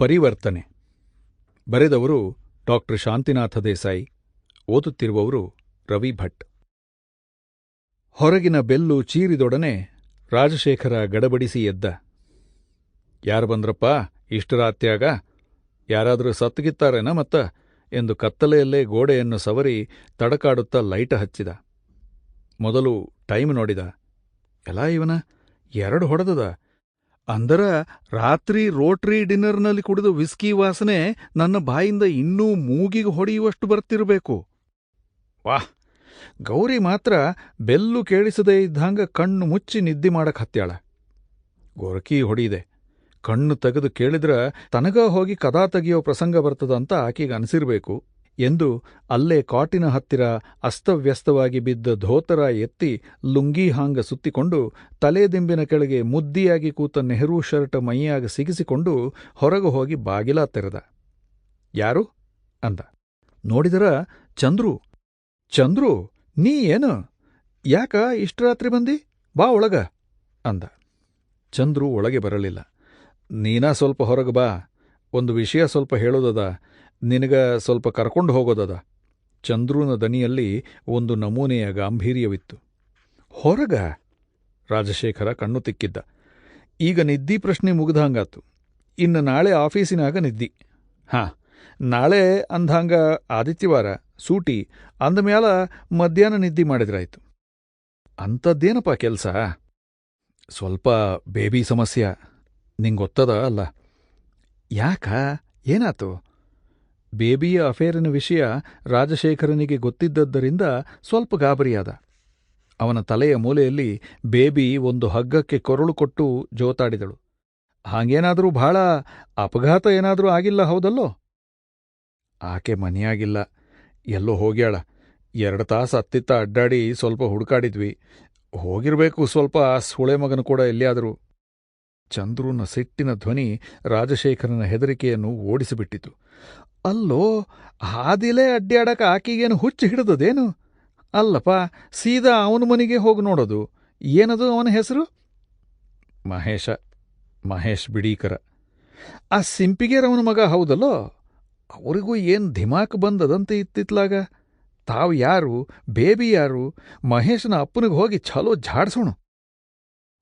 ಪರಿವರ್ತನೆ. ಬರೆದವರು ಡಾಕ್ಟರ್ ಶಾಂತಿನಾಥ ದೇಸಾಯಿ, ಓದುತ್ತಿರುವವರು ರವಿ ಭಟ್. ಹೊರಗಿನ ಬೆಲ್ಲು ಚೀರಿದೊಡನೆ ರಾಜಶೇಖರ ಗಡಬಡಿಸಿ ಎದ್ದ. ಯಾರು ಬಂದ್ರಪ್ಪ, ಇಷ್ಟು ರಾತ್ಯಾಗ ಯಾರಾದರೂ ಸತ್ತಗಿತ್ತಾರೇನ ಮತ್ತ? ಎಂದು ಕತ್ತಲೆಯಲ್ಲೇ ಗೋಡೆಯನ್ನು ಸವರಿ ತಡಕಾಡುತ್ತಾ ಲೈಟ ಹಚ್ಚಿದ. ಮೊದಲು ಟೈಮ್ ನೋಡಿದ. ಎಲ್ಲ ಇವನ? ಎರಡು ಹೊಡೆದದ. ಅಂದರ ರಾತ್ರಿ ರೋಟ್ರಿ ಡಿನ್ನರ್ನಲ್ಲಿ ಕುಡಿದ ವಿಸ್ಕಿ ವಾಸನೆ ನನ್ನ ಬಾಯಿಂದ ಇನ್ನೂ ಮೂಗಿಗೆ ಹೊಡೆಯುವಷ್ಟು ಬರ್ತಿರಬೇಕು. ವಾಹ್! ಗೌರಿ ಮಾತ್ರ ಬೆಲ್ಲು ಕೇಳಿಸದೇ ಇದ್ದಂಗ ಕಣ್ಣು ಮುಚ್ಚಿ ನಿದ್ದೆ ಮಾಡಕ್ ಹತ್ಯಾಳ. ಗೊರಕಿ ಹೊಡಿದೆ ಕಣ್ಣು ತೆಗೆದು ಕೇಳಿದ್ರ ತನಗ ಹೋಗಿ ಕದಾ ತೆಗೆಯೋ ಪ್ರಸಂಗ ಬರ್ತದಂತ ಆಕೆಗೆ ಅನಿಸಿರ್ಬೇಕು. ಎಂದು ಅಲ್ಲೇ ಕಾಟಿನ ಹತ್ತಿರ ಅಸ್ತವ್ಯಸ್ತವಾಗಿ ಬಿದ್ದ ಧೋತರ ಎತ್ತಿ ಲುಂಗಿ ಹಾಂಗ ಸುತ್ತಿಕೊಂಡು ತಲೆದಿಂಬಿನ ಕೆಳಗೆ ಮುದ್ದಿಯಾಗಿ ಕೂತ ನೆಹರೂ ಶರ್ಟ್ ಮೈಯಾಗ ಸಿಗಿಸಿಕೊಂಡು ಹೊರಗೆ ಹೋಗಿ ಬಾಗಿಲ ತೆರೆದ. ಯಾರು? ಅಂದ. ನೋಡಿದರ ಚಂದ್ರು. ಚಂದ್ರು, ನೀ ಏನು? ಯಾಕ ಇಷ್ಟು ರಾತ್ರಿ ಬಂದಿ? ಬಾ ಒಳಗ. ಅಂದ. ಚಂದ್ರು ಒಳಗೆ ಬರಲಿಲ್ಲ. ನೀನಾ ಸ್ವಲ್ಪ ಹೊರಗೆ ಬಾ. ಒಂದು ವಿಷಯ ಸ್ವಲ್ಪ ಹೇಳೋದದ. ನಿನಗ ಸ್ವಲ್ಪ ಕರ್ಕೊಂಡು ಹೋಗೋದದ. ಚಂದ್ರೂನ ದನಿಯಲ್ಲಿ ಒಂದು ನಮೂನೆಯ ಗಾಂಭೀರ್ಯವಿತ್ತು. ಹೊರಗ? ರಾಜಶೇಖರ ಕಣ್ಣು ತಿಕ್ಕಿದ್ದ. ಈಗ ನಿದ್ದಿ ಪ್ರಶ್ನೆ ಮುಗಿದಂಗಾತು ಇನ್ನು ನಾಳೆ ಆಫೀಸಿನಾಗ ನಿದ್ದಿ. ಹಾ, ನಾಳೆ ಅಂದ್ಹಾಂಗ ಆದಿತ್ಯವಾರ, ಸೂಟಿ ಅಂದಮ್ಯಾಲ ಮಧ್ಯಾಹ್ನ ನಿದ್ದಿ ಮಾಡಿದ್ರಾಯ್ತು. ಅಂಥದ್ದೇನಪ್ಪ ಕೆಲಸ? ಸ್ವಲ್ಪ ಬೇಬಿ ಸಮಸ್ಯೆ. ನಿಂಗೊತ್ತದ ಅಲ್ಲ? ಯಾಕ? ಏನಾತು? ಬೇಬಿಯ ಅಫೇರಿನ ವಿಷಯ ರಾಜಶೇಖರನಿಗೆ ಗೊತ್ತಿದ್ದದ್ದರಿಂದ ಸ್ವಲ್ಪ ಗಾಬರಿಯಾದ. ಅವನ ತಲೆಯ ಮೂಲೆಯಲ್ಲಿ ಬೇಬಿ ಒಂದು ಹಗ್ಗಕ್ಕೆ ಕೊರಳು ಕೊಟ್ಟು ಜೋತಾಡಿದಳು. ಹಾಗೇನಾದರೂ ಭಾಳ ಅಪಘಾತ ಏನಾದರೂ ಆಗಿಲ್ಲ ಹೌದಲ್ಲೋ? ಆಕೆ ಮನೆಯಾಗಿಲ್ಲ. ಎಲ್ಲೋ ಹೋಗ್ಯಾಳ. ಎರಡು ತಾಸು ಅತ್ತಿತ್ತ ಅಡ್ಡಾಡಿ ಸ್ವಲ್ಪ ಹುಡುಕಾಡಿದ್ವಿ. ಹೋಗಿರ್ಬೇಕು ಸ್ವಲ್ಪ ಸುಳೆ ಮಗನು ಕೂಡ ಎಲ್ಲಿಯಾದರೂ. ಚಂದ್ರುನ ಸಿಟ್ಟಿನ ಧ್ವನಿ ರಾಜಶೇಖರನ ಹೆದರಿಕೆಯನ್ನು ಓಡಿಸಿಬಿಟ್ಟಿತು. ಅಲ್ಲೋ, ಹಾದಿಲೇ ಅಡ್ಡಾಡಕ ಆಕಿಗೇನು ಹುಚ್ಚು ಹಿಡಿದದೇನು? ಅಲ್ಲಪ್ಪ, ಸೀದಾ ಅವನ ಮನೆಗೆ ಹೋಗಿ ನೋಡೋದು. ಏನದು ಅವನ ಹೆಸರು? ಮಹೇಶ, ಮಹೇಶ್ ಬಿಡೀಕರ. ಆ ಸಿಂಪಿಗೇರವನ ಮಗ ಹೌದಲ್ಲೋ? ಅವರಿಗೂ ಏನ್ ಧಿಮಾಕ್ ಬಂದದಂತೆ ಇತ್ತಿತ್ಲಾಗ? ತಾವು ಯಾರು, ಬೇಬಿ ಯಾರು? ಮಹೇಶನ ಅಪ್ಪನಿಗೆ ಹೋಗಿ ಛಲೋ ಝಾಡ್ಸೋಣ.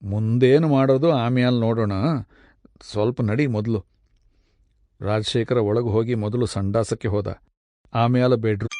ಮುಂದೇನು ಮಾಡೋದು ಆಮ್ಯಾಲ್ ನೋಡೋಣ. ಸ್ವಲ್ಪ ನಡಿ ಮೊದಲು. ರಾಜಶೇಖರ ಒಳಗೆ ಹೋಗಿ ಮೊದಲು ಸಂಡಾಸಕ್ಕೆ ಹೋದ. ಆಮ್ಯಾಲ ಬೆಡ್ರೂಮ್